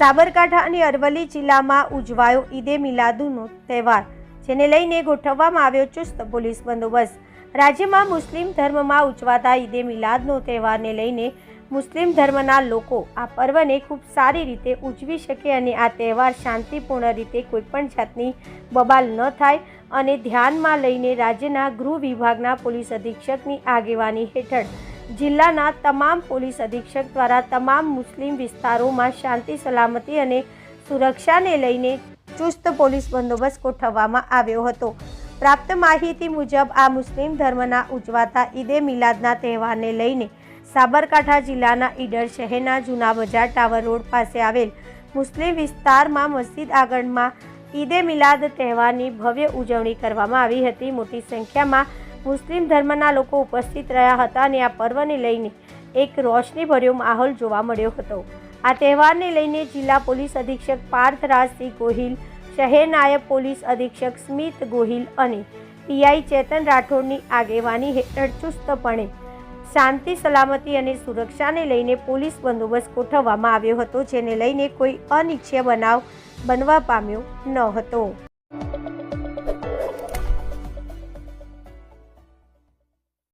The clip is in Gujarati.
સાબરકાંઠા અને અરવલ્લી જિલ્લામાં ઉજવાયો ઈદે મિલાદુનો તહેવાર, જેને લઈને ગોઠવવામાં આવ્યો ચુસ્ત પોલીસ બંદોબસ્ત. રાજ્યમાં મુસ્લિમ ધર્મમાં ઉજવાતા ઈદે મિલાદનો તહેવારને લઈને મુસ્લિમ ધર્મના લોકો આ પર્વને ખૂબ સારી રીતે ઉજવી શકે અને આ તહેવાર શાંતિપૂર્ણ રીતે કોઈપણ જાતની બબાલ ન થાય અને ધ્યાનમાં લઈને રાજ્યના ગૃહ વિભાગના પોલીસ અધિક્ષકની આગેવાની હેઠળ જિલ્લાના તમામ પોલીસ અધિક્ષક દ્વારા તમામ મુસ્લિમ વિસ્તારોમાં શાંતિ, સલામતી અને સુરક્ષાને લઈને ચુસ્ત પોલીસ બંદોબસ્ત ગોઠવવામાં આવ્યો હતો. પ્રાપ્ત માહિતી મુજબ, આ મુસ્લિમ ધર્મના ઉજવાતા ઈદે મિલાદના તહેવારને લઈને સાબરકાંઠા જિલ્લાના ઈડર શહેરના જૂના બજાર ટાવર રોડ પાસે આવેલ મુસ્લિમ વિસ્તારમાં મસ્જિદ આગળમાં ઈદે મિલાદ તહેવારની ભવ્ય ઉજવણી કરવામાં આવી હતી. મોટી સંખ્યામાં મુસ્લિમ ધર્મના લોકો ઉપસ્થિત રહ્યા હતા અને આ પર્વને લઈને એક રોશનીભર્યો માહોલ જોવા મળ્યો હતો. આ તહેવારને લઈને જિલ્લા પોલીસ અધિક્ષક પાર્થ રાજસિંહ ગોહિલ, શહેર નાયબ પોલીસ અધિક્ષક સ્મિત ગોહિલ અને પીઆઈ ચેતન રાઠોડની આગેવાની હેઠળ ચુસ્તપણે શાંતિ, સલામતી અને સુરક્ષાને લઈને પોલીસ બંદોબસ્ત ગોઠવવામાં આવ્યો હતો, જેને લઈને કોઈ અનિચ્છનીય બનાવ બનવા પામ્યો ન હતો.